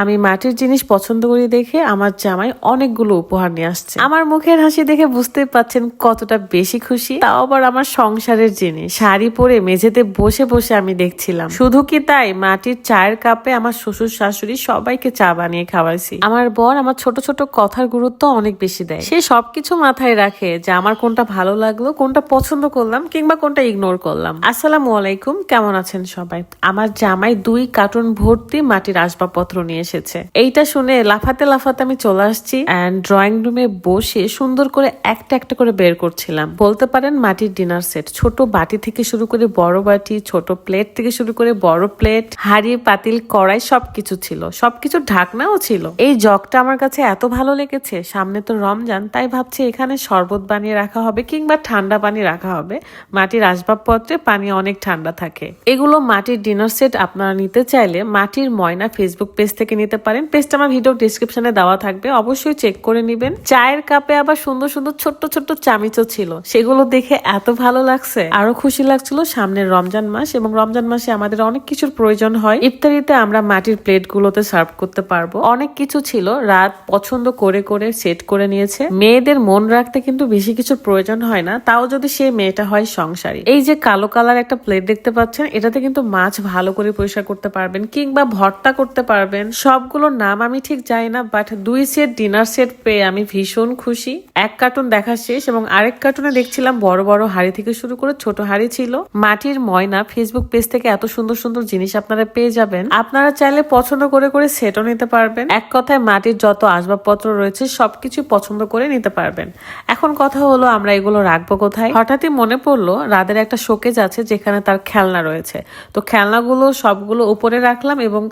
আমি মাটির জিনিস পছন্দ করি দেখে আমার জামাই অনেকগুলো উপহার নিয়ে আসছে। আমার মুখের হাসি দেখে বুঝতে পাচ্ছেন কতটা বেশি খুশি। তাও আবার আমার সংসারের জিনিস। শাড়ি পরে মেঝেতে বসে বসে আমি দেখছিলাম। শুধু কি তাই? মাটির চায়ের কাপে আমার শ্বশুর শাশুড়ি সবাইকে চা বানিয়ে খাওয়াইছি। আমার বর আমার ছোট ছোট কথার গুরুত্ব অনেক বেশি দেয়। সে সবকিছু মাথায় রাখে যে আমার কোনটা ভালো লাগল, কোনটা পছন্দ করলাম কিংবা কোনটা ইগনোর করলাম। আসসালামু আলাইকুম, কেমন আছেন সবাই? আমার জামাই দুই কার্টুন ভর্তি মাটির আসবাবপত্র নিয়ে এসেছে। এইটা শুনে লাফাতে লাফাতে আমি চলে আসছি অ্যান্ড ড্রয়িং রুমে বসে সুন্দর করে একটা একটা করে বের করছিলাম। বলতে পারেন মাটির ডিনার সেট ছোট বাটি থেকে শুরু করে বড় বাটি, ছোট প্লেট থেকে শুরু করে বড় প্লেট হাড়ি, পাতিল, কড়াই সবকিছু ছিল। সবকিছু ঢাকনাও ছিল। এই জগটা আমার কাছে এত ভালো লেগেছে, সামনে তো রমজান, তাই ভাবছি এখানে শরবত বানিয়ে রাখা হবে কিংবা ঠান্ডা পানি রাখা হবে। মাটির আসবাবপত্রে পানি অনেক ঠান্ডা থাকে। এগুলো মাটির ডিনার সেট আপনারা নিতে চাইলে মাটির ময়না ফেসবুক পেজ থেকে নিতে পারেন। পেজটা আমার ভিডিও ডিসক্রিপশনে দেওয়া থাকবে। অবশ্যই চেক করে নেবেন। চায়ের কাপে আবার সুন্দর সুন্দর ছোট্ট ছোট্ট চামিচও ছিল। সেগুলো দেখে এত ভালো লাগছে। আরও খুশি লাগছিল সামনের রমজান মাস এবং রমজান মাসে আমাদের অনেক কিছুর প্রয়োজন হয়। ইফতারিতে আমরা মাটির প্লেট গুলোতে সার্ভ করতে পারব। অনেক কিছু ছিল। রাত পছন্দ করে করে সেট করে নিয়েছে। মেয়েদের মন রাখতে কিন্তু বেশি কিছুর প্রয়োজন হয় না। তাও যদি সেই মেয়েটা হয় সংসারী। এই যে কালো কালার একটা প্লেট দেখতে পাচ্ছেন, এটাতে কিন্তু মাছ ভালো করে পরিষ্কার করতে পারবেন কিংবা ভর্তা করতে পারবেন। সবগুলোর নাম আমি ঠিক জানি না বাট দুই সেট ডিনার সেট পেয়ে আমি ভীষণ খুশি। এক কার্টুন দেখা শেষ এবং আরেক কার্টুনে দেখছিলাম বড় বড় হাড়ি থেকে শুরু করে ছোট হাড়ি ছিল। মাটির ময়না ফেসবুক পেজ থেকে এত সুন্দর সুন্দর জিনিস আপনারা পেয়ে যাবেন। আপনারা চাইলে পছন্দ করে করে সেটও নিতে পারবেন। এক কথায় মাটির যত আসবাবপত্র রয়েছে, সবকিছু পছন্দ করে নিতে পারবেন। এখন কথা হলো, আমরা এগুলো রাখব কোথায়? হঠাৎই মনে পড়ল, রাদের একটা শোকেজ আছে যেখানে তার খেলনা রয়েছে। তো খেলনাগুলো সবগুলো উপরে রাখলাম এবং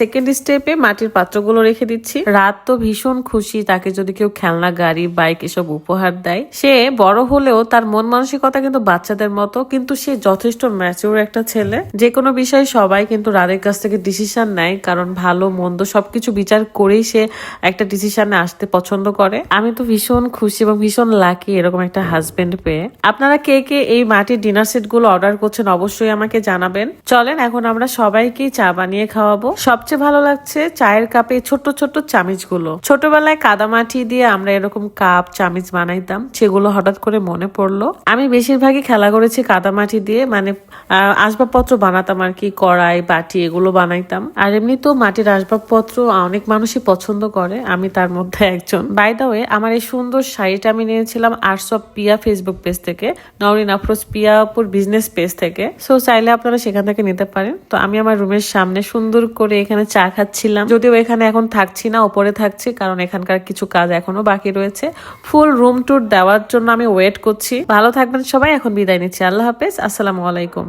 সেকেন্ড স্টেপে মাটির পাত্রগুলো রেখে দিচ্ছি। রাত তো ভীষণ খুশি তাকে যদি কেউ খেলনা, গাড়ি, বাইক এসব উপহার দেয়। সে বড় হলেও তার মন মানসিকতা কিন্তু বাচ্চাদের মতো, কিন্তু সে যথেষ্ট ম্যাচিউর একটা ছেলে। যে কোনো বিষয়ে সবাই কিন্তু রাদের কাছ থেকে ডিসিশন নেয়, কারণ ভালো, মন্দ সবকিছু বিচার করেই সে একটা ডিসিশনে আসতে পছন্দ করে। আমি তো ভীষণ খুশি এবং ভীষণ লাকি এরকম একটা হাজবেন্ড পেয়ে। আপনারা কে কে এই মাটির ডিনার সেটগুলো অর্ডার করছেন অবশ্যই আমাকে জানাবেন। চলেন, এখন আমরা সবাইকেই চা বানিয়ে খাওয়াবো। সবচেয়ে ভালো লাগছে চায়ের কাপে ছোট ছোট চামিচগুলো ছোটবেলায় কাদামাটি দিয়ে আমরা এরকম কাপ, চামিচ বানাইতাম, সেগুলো হঠাৎ করে মনে পড়ল। আমি বেশিরভাগই খেলা করেছি কাদামাটি দিয়ে মানে আসবাবপত্র বানাতাম আর কি, কড়াই, বাটি, এগুলো বানাইতাম। আর এমনি তো মাটির আসবাবপত্র অনেক মানুষই পছন্দ করে, আমি তার মধ্যে একজন। বাই দা ওয়ে আমার এই সুন্দর শাড়িটা আমি নিয়েছিলাম arts of Piya Facebook page থেকে নরিন আফরোজ পিয়াপুর বিজনেস পেজ থেকে। সো চাইলে আপনারা সেখান থেকে নিতে পারেন। তো আমি আমার রুমের সামনে সুন্দর করে এখানে চা খাচ্ছিলাম যদিও এখানে এখন থাকছি না, ওপরে থাকছি, কারণ এখানকার কিছু কাজ এখনও বাকি রয়েছে। ফুল রুম ট্যুর দেওয়ার জন্য আমি ওয়েট করছি। ভালো থাকবেন সবাই, এখন বিদায় নিচ্ছি। আল্লাহ হাফেজ, আসসালামু আলাইকুম।